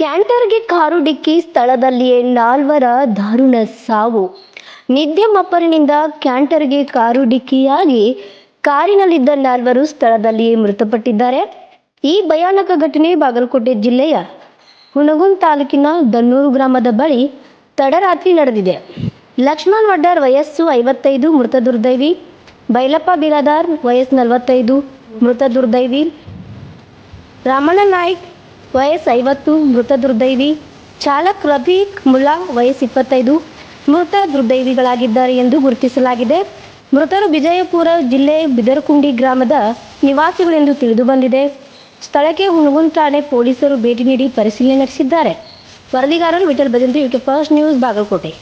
ಕ್ಯಾಂಟರ್ಗೆ car ಡಿಕ್ಕಿ ಸ್ಥಳದಲ್ಲಿಯೇ ನಾಲ್ವರ ದಾರುಣ ಸಾವು. ನಿದ್ದೆ ಮಪ್ಪರಿನಿಂದ ಕ್ಯಾಂಟರ್ಗೆ ಕಾರು ಡಿಕ್ಕಿಯಾಗಿ ಕಾರಿನಲ್ಲಿದ್ದ ನಾಲ್ವರು ಸ್ಥಳದಲ್ಲಿಯೇ ಮೃತಪಟ್ಟಿದ್ದಾರೆ. ಈ ಭಯಾನಕ ಘಟನೆ ಬಾಗಲಕೋಟೆ ಜಿಲ್ಲೆಯ ಹುಣಗುನ್ ತಾಲೂಕಿನ ದನ್ನೂರು ಗ್ರಾಮದ ಬಳಿ ತಡರಾತ್ರಿ ನಡೆದಿದೆ. ಲಕ್ಷ್ಮಣ್ ವಡ್ಡರ್ ವಯಸ್ಸು ಐವತ್ತೈದು, ಮೃತ ದುರ್ದೈವಿ. ಬೈಲಪ್ಪ ಬಿರಾದಾರ್ ವಯಸ್ಸು ನಲವತ್ತೈದು, ಮೃತ ದುರ್ದೈವಿ. ರಾಮಣ್ಣ ನಾಯ್ಕ್ ವಯಸ್ಸು ಐವತ್ತು ಮೃತ ದುರ್ದೈವಿ ಚಾಲಕ್ ರಫೀಕ್ ಮುಲ್ಲಾ ವಯಸ್ಸು ಇಪ್ಪತ್ತೈದು ಮೃತ ದುರ್ದೈವಿಗಳಾಗಿದ್ದಾರೆ ಎಂದು ಗುರುತಿಸಲಾಗಿದೆ. ಮೃತರು ವಿಜಯಪುರ ಜಿಲ್ಲೆ ಬಿದರಕುಂಡಿ ಗ್ರಾಮದ ನಿವಾಸಿಗಳೆಂದು ತಿಳಿದು ಬಂದಿದೆ. ಸ್ಥಳಕ್ಕೆ ಹುಣಗುನ್ ಠಾಣೆ ಪೊಲೀಸರು ಭೇಟಿ ನೀಡಿ ಪರಿಶೀಲನೆ ನಡೆಸಿದ್ದಾರೆ. ವರದಿಗಾರರು Vithal Bhajantri, UK first news, Bagalkot.